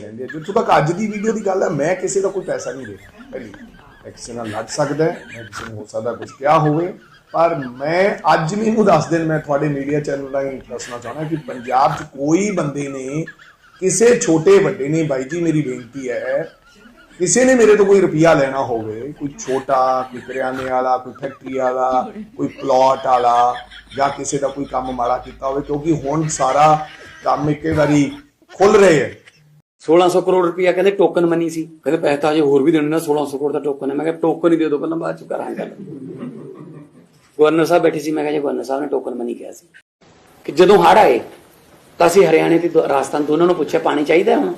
ਕਰਦੇ ਰਹਿੰਦੇ ਆ। ਜਿੱਥੋਂ ਤੱਕ ਅੱਜ ਦੀ ਵੀਡੀਓ ਦੀ ਗੱਲ ਹੈ ਮੈਂ ਕਿਸੇ ਦਾ ਕੋਈ ਪੈਸਾ ਨਹੀਂ ਦੇ ਰਿਹਾ ਪਹਿਲੀ ਮੈਂ ਕਿਸੇ ਨਾਲ ਲੜ ਸਕਦਾ ਮੈਂ ਕਿਸੇ ਨੂੰ ਹੋ ਸਕਦਾ ਕੁਝ ਕਿਹਾ ਹੋਵੇ। ਪਰ ਮੈਂ ਅੱਜ ਮੈਨੂੰ ਦੱਸ ਦਿਨ ਮੈਂ ਤੁਹਾਡੇ ਮੀਡੀਆ ਚੈਨਲ ਰਾਹੀਂ ਦੱਸਣਾ ਚਾਹੁੰਦਾ ਕਿ ਪੰਜਾਬ 'ਚ ਕੋਈ ਬੰਦੇ ਨੇ, ਕਿਸੇ ਛੋਟੇ ਵੱਡੇ ਨੇ, ਬਾਈ ਜੀ ਮੇਰੀ ਬੇਨਤੀ ਹੈ, ਕਿਸੇ ਨੇ ਮੇਰੇ ਤੋਂ ਕੋਈ ਰੁਪਿਆ ਲੈਣਾ ਹੋਵੇ, ਕੋਈ ਛੋਟਾ, ਕੋਈ ਕਰਿਆਨੇ ਵਾਲਾ, ਕੋਈ ਫੈਕਟਰੀ ਵਾਲਾ, ਕੋਈ ਪਲਾਟ ਵਾਲਾ, ਜਾਂ ਕਿਸੇ ਦਾ ਕੋਈ ਕੰਮ ਮਾੜਾ ਕੀਤਾ ਹੋਵੇ, ਕਿਉਂਕਿ ਹੁਣ ਸਾਰਾ ਕੰਮ ਇੱਕੇ ਵਾਰੀ ਖੁੱਲ ਰਹੇ ਹੈ। 1600 ਕਰੋੜ ਰੁਪਇਆ ਕਹਿੰਦੇ ਟੋਕਨ ਮਨੀ ਸੀ। ਕਹਿੰਦੇ ਪੈਸੇ ਤਾਂ ਅਜੇ ਹੋਰ ਵੀ ਦੇਣੇ ਨਾ 1600 ਕਰੋੜ ਦਾ ਟੋਕਨ ਹੈ। ਮੈਂ ਕਿਹਾ ਟੋਕਨ ਹੀ ਦੇ ਦਿਓ, ਪਹਿਲਾਂ ਬਾਅਦ ਚ ਕਰਾਂਗੇ ਗੱਲ। ਗਵਰਨਰ ਸਾਹਿਬ ਬੈਠੇ ਸੀ, ਮੈਂ ਕਿਹਾ ਜੀ ਗਵਰਨਰ ਸਾਹਿਬ ਨੇ ਟੋਕਨ ਮਨੀ ਕਿਹਾ ਸੀ। ਕਿ ਜਦੋਂ ਹੜ ਆਏ, ਤਾਂ ਅਸੀਂ ਹਰਿਆਣੇ ਤੇ ਰਾਜਸਥਾਨ ਦੋਨਾਂ ਨੂੰ ਪੁੱਛਿਆ, ਪਾਣੀ ਚਾਹੀਦਾ ਹੁਣ?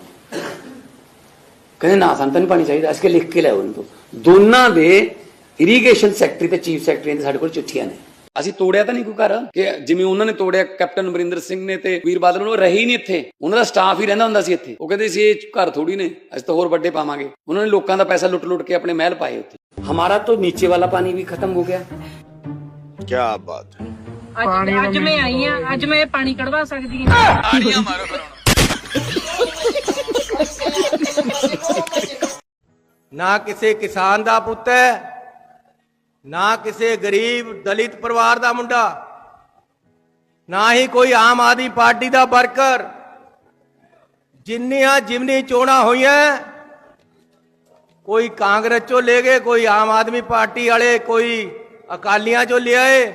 ਕਹਿੰਦੇ, ਨਾ, ਸਾਨੂੰ ਤਾਂ ਨਹੀਂ ਪਾਣੀ ਚਾਹੀਦਾ। ਅਸੀਂ ਕਿਹਾ, ਲਿਖ ਕੇ ਲੈ ਉਹਨਾਂ ਤੋਂ। ਦੋਨਾਂ ਦੇ ਇਰੀਗੇਸ਼ਨ ਸੈਕਟਰੀ ਤੇ ਚੀਫ ਸੈਕਟਰੀ ਦੇ ਸਾਡੇ ਕੋਲ ਚਿੱਠੀਆਂ ਨੇ। ਅਸੀਂ ਤੋੜਿਆ ਤਾਂ ਨਹੀਂ ਕੋਈ ਘਰ? ਕਿ ਜਿਵੇਂ ਉਹਨਾਂ ਨੇ ਤੋੜਿਆ ਕੈਪਟਨ ਅਮਰਿੰਦਰ ਸਿੰਘ ਨੇ ਤੇ ਵੀਰ ਬਾਦਲ ਨੂੰ ਰਹੀ ਨਹੀਂ ਇੱਥੇ। ਉਹਨਾਂ ਦਾ ਸਟਾਫ ਹੀ ਰਹਿੰਦਾ ਹੁੰਦਾ ਸੀ ਇੱਥੇ। ਉਹ ਕਹਿੰਦੇ ਸੀ ਇਹ ਘਰ ਥੋੜੀ ਨੇ ਅਸੀਂ ਤਾਂ ਹੋਰ ਵੱਡੇ ਪਾਵਾਂਗੇ। ਉਹਨਾਂ ਨੇ ਲੋਕਾਂ ਦਾ ਪੈਸਾ ਲੁੱਟ-ਲੁੱਟ ਕੇ ਆਪਣੇ ਮਹਿਲ ਪਾਏ ਉੱਥੇ। ਹਮਾਰਾ ਤਾਂ ਨੀਚੇ ਵਾਲਾ ਪਾਣੀ ਵੀ ਖਤਮ ਹੋ ਗਿਆ। ਕੀ ਬਾਤ ਹੈ। ਅੱਜ ਮੈਂ ਆਈ ਆ ਅੱਜ ਮੈਂ ਪਾਣੀ ਕਢਵਾ ਸਕਦੀ ਹਾਂ। ਆੜੀਆਂ ਮਾਰੋ ਨਾ ਕਿਸੇ ਕਿਸਾਨ ਦਾ ਪੁੱਤ ਹੈ ਨਾ ਕਿਸੇ ਗਰੀਬ ਦਲਿਤ ਪਰਿਵਾਰ ਦਾ ਮੁੰਡਾ, ਨਾ ਹੀ ਕੋਈ ਆਮ ਆਦਮੀ ਪਾਰਟੀ ਦਾ ਵਰਕਰ। ਜਿੰਨੀਆਂ ਜਿਮਨੀ ਚੋਣਾਂ ਹੋਈਆਂ, ਕੋਈ ਕਾਂਗਰਸ ਚੋਂ ਲੈ ਗਏ, ਕੋਈ ਆਮ ਆਦਮੀ ਪਾਰਟੀ ਵਾਲੇ, ਕੋਈ ਅਕਾਲੀਆਂ ਚੋਂ ਲਿਆਏ।